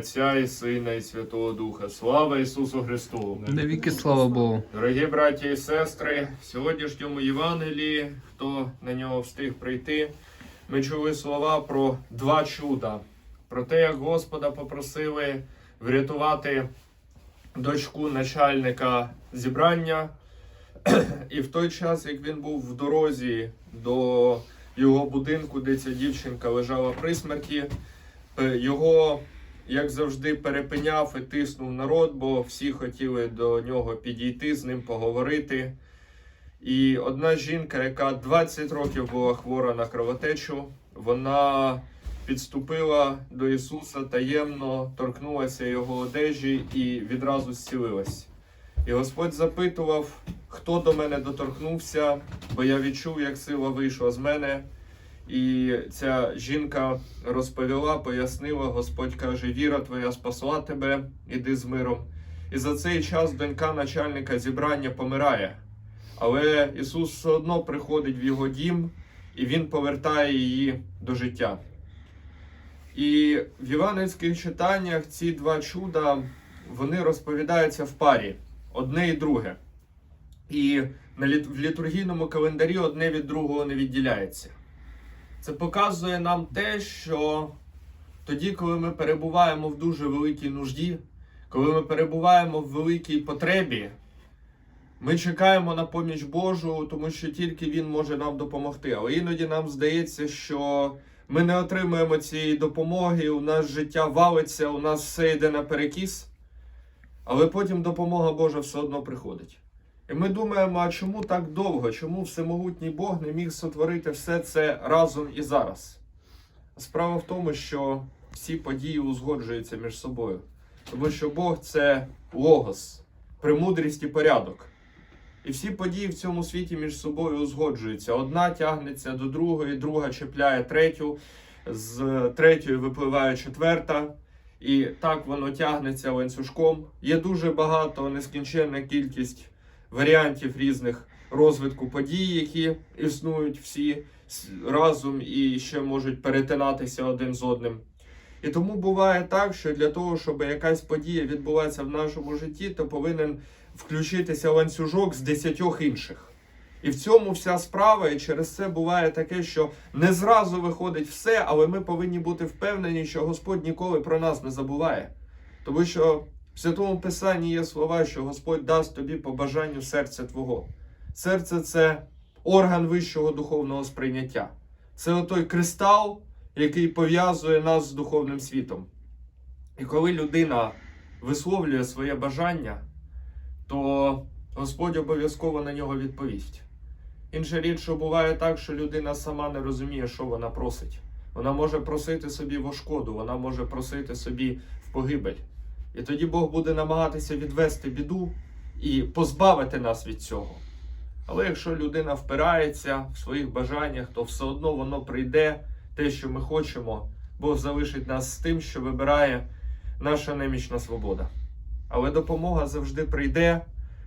Отця і Сина, і Святого Духа. Слава Ісусу Христу! Навіки слава Богу. Дорогі браті і сестри, в сьогоднішньому Євангелії, хто на нього встиг прийти, ми чули слова про два чуда. Про те, як Господа попросили врятувати дочку начальника зібрання. І в той час, як він був в дорозі до його будинку, де ця дівчинка лежала при смерті, е, його, як завжди, перепиняв і тиснув народ, бо всі хотіли до нього підійти, з ним поговорити. І одна жінка, яка 20 років була хвора на кровотечу, вона підступила до Ісуса таємно, торкнулася його одежі і відразу зцілилась. І Господь запитував, хто до мене доторкнувся, бо я відчув, як сила вийшла з мене. І ця жінка розповіла, пояснила, Господь каже: Віра твоя спасла тебе, іди з миром. І за цей час донька начальника зібрання помирає. Але Ісус все одно приходить в його дім і Він повертає її до життя. І в євангельських читаннях ці два чуда вони розповідаються в парі одне і друге. І в літургійному календарі одне від другого не відділяється. Це показує нам те, що тоді, коли ми перебуваємо в дуже великій нужді, коли ми перебуваємо в великій потребі, ми чекаємо на поміч Божу, тому що тільки Він може нам допомогти. Але іноді нам здається, що ми не отримуємо цієї допомоги, у нас життя валиться, у нас все йде наперекіс, але потім допомога Божа все одно приходить. І ми думаємо, а чому так довго? Чому всемогутній Бог не міг сотворити все це разом і зараз? Справа в тому, що всі події узгоджуються між собою. Тому що Бог це логос, премудрість і порядок. І всі події в цьому світі між собою узгоджуються. Одна тягнеться до другої, друга чіпляє третю, з третьої випливає четверта. І так воно тягнеться ланцюжком. Є дуже багато, нескінченна кількість варіантів різних розвитку подій, які існують всі разом і ще можуть перетинатися один з одним. І тому буває так, що для того, щоб якась подія відбулася в нашому житті, то повинен включитися ланцюжок з десятьох інших. І в цьому вся справа, і через це буває таке, що не зразу виходить все, але ми повинні бути впевнені, що Господь ніколи про нас не забуває. Тому що в Святому Писанні є слова, що Господь дасть тобі по бажанню серця Твого. Серце це орган вищого духовного сприйняття. Це отой кристал, який пов'язує нас з духовним світом. І коли людина висловлює своє бажання, то Господь обов'язково на нього відповість. Інша річ, що буває так, що людина сама не розуміє, що вона просить. Вона може просити собі во шкоду, вона може просити собі в погибель. І тоді Бог буде намагатися відвести біду і позбавити нас від цього. Але якщо людина впирається в своїх бажаннях, то все одно воно прийде те, що ми хочемо. Бог залишить нас з тим, що вибирає наша немічна свобода. Але допомога завжди прийде,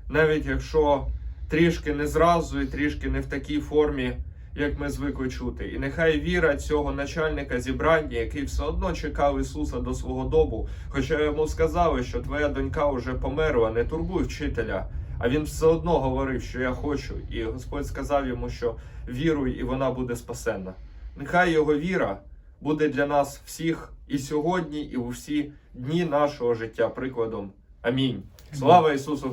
навіть якщо трішки не зразу і трішки не в такій формі, як ми звикли чути. І нехай віра цього начальника зібрання, який все одно чекав Ісуса до свого добу, хоча йому сказали, що твоя донька вже померла, не турбуй вчителя. А він все одно говорив, що я хочу, і Господь сказав йому, що віруй, і вона буде спасенна. Нехай його віра буде для нас всіх і сьогодні, і у всі дні нашого життя прикладом. Амінь. Слава Ісусу!